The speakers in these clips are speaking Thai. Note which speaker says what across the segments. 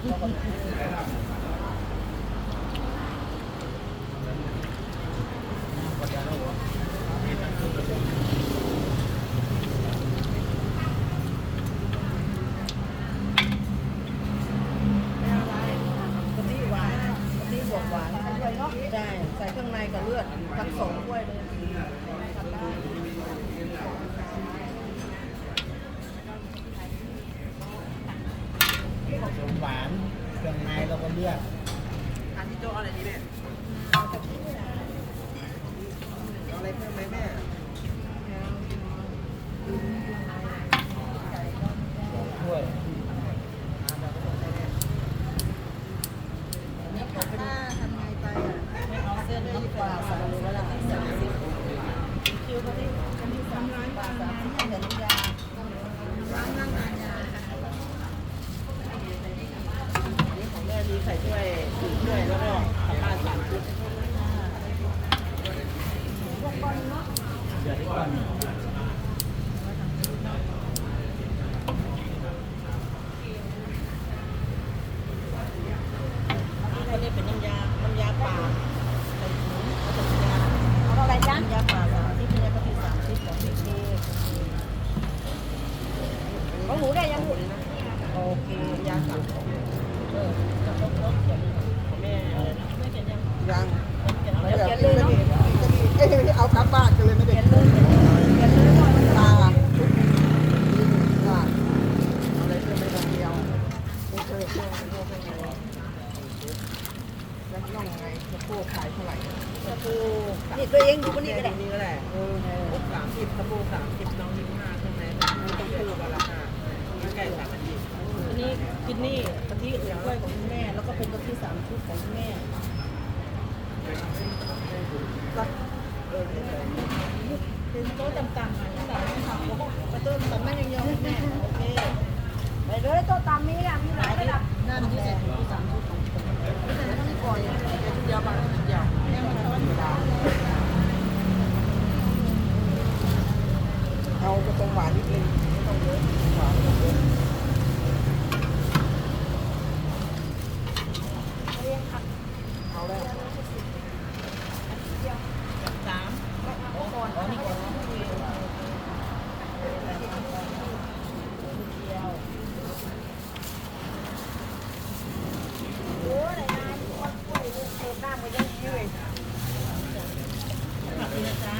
Speaker 1: ใส่เครื่องในกับเลือดทั้งสองถ้วยเลย
Speaker 2: ลือก
Speaker 3: อันที่โจ๊กอะไรดีแม่เอาอะไรเพิ่มไหมแม่
Speaker 2: สองถ้วย
Speaker 1: ถ้าทำไงไปอะไม่เอาเส้นน้ำปลาใส่เลยก็ได้สามสิบคิวกะทิกะทิสามร้อยบาทสามสิบแต่น้ำยาร้านนั่งงานยา
Speaker 3: อันนี้ของแม่มีใส่ ถ้วยสี่ถ้วยแล้วก็ทำบ้านสามชุด
Speaker 2: เดือดก่อน
Speaker 1: นี้เป็นน้ำยา น้ำยาป่าใส่ถุงเอาแต่น้ำยา
Speaker 4: เอาอะไรจ๊ะ
Speaker 1: น้ำยาป่าสามสิบน้ำยากะทิสามสิบของพี่เอ
Speaker 4: ของหนูได้ยังหมด
Speaker 1: โอเคยาสามของเออจะครบรถเขียน
Speaker 3: ของแม่อะไรนะ
Speaker 1: ไม่เขี ยนยัง
Speaker 3: ยัง
Speaker 1: เขียน
Speaker 3: ไม่
Speaker 1: แล้ว
Speaker 3: ได้
Speaker 1: เขียน
Speaker 3: เขี
Speaker 1: เลย
Speaker 3: น
Speaker 1: เนาะ
Speaker 3: เอ้ยเอากลับบ้านกันเลยไม่ได้
Speaker 1: เขียนเลยเขียนเลยว่ามัน
Speaker 3: ตาชุดว่าเอาอะไรเพิ่มไม่ต้องเดียวโอเคโอเคโอเคแล้วน้องไงจะโค้ขายเท่าไหร่
Speaker 1: สะปู
Speaker 4: นี่ตัวเองดูคนนี้ก็ได้
Speaker 3: นี่ก็แหละเออสามสิบสบู่สามสิบน้องยี่ห้าใช่ไหมต้องคู่กันละค่ะไก่สามอันยี่
Speaker 1: อันนี้กินนี่กะทิเหลืองกล้วยของคุณแม่ แล้วก็เป็นกะทิสามชุดของคุณแม่
Speaker 3: ก็เออ
Speaker 1: เป็นโต๊ะต่ำๆอะตั้งแต่ไม่ทำแล้วก็กระตุ้นแต่ไม่ยังยอมแม่โอเค
Speaker 4: ไปเลย โต๊ะตามนี้อะมีหลายระดับ
Speaker 1: นั่นที่ใส่ถุงสามชุดผม
Speaker 3: ไม่ใช่ต้องก่อนเนี่ยเดียวบางเดียว
Speaker 1: แม่มาช้อนอยู่แล้ว
Speaker 3: เอากระตรงหวานนิดนึงไม่ต้องเยอะหวานไม่ต้องเยอะ เอาแล้ว
Speaker 1: สามก่อนอ๋อนี่ก่อนเดียว
Speaker 4: โอ้ยนายคนป่วยเลยเติมน้ำมายังยืด
Speaker 1: ผักดีนะจ๊ะ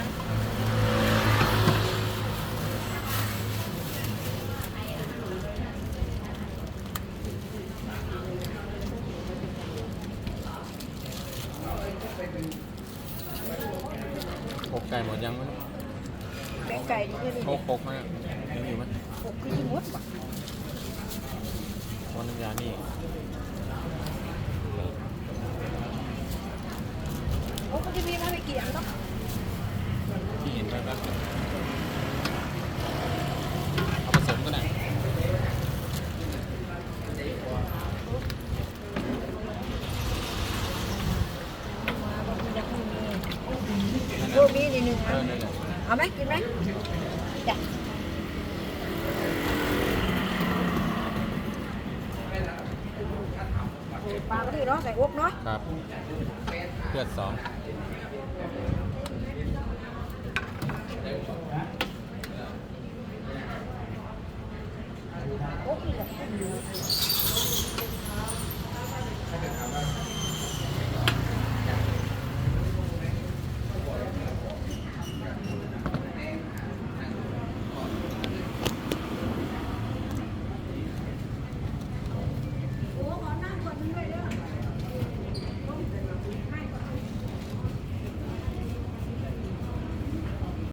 Speaker 5: ปก ไก่หมดยังมั้ย
Speaker 4: เป็นไก่อยู่ที่นี่
Speaker 5: โคกปกมากยังอยู่ไหม
Speaker 4: หกคือมดว่ะ
Speaker 5: วันน้ำยานี่
Speaker 4: โอ้ก็จะมีมาไม่กี่อันเนาะ
Speaker 5: ที่เห็นแป๊บๆเอาผสมก็ได้
Speaker 4: พวกนี้นี่หนึ่ง
Speaker 5: เอ
Speaker 4: อั
Speaker 5: อนะ
Speaker 4: เอาไหมกินไหมจ้ะปลาก็ดีเนาะใส่อกเนาะ
Speaker 5: ครับเลือดสอง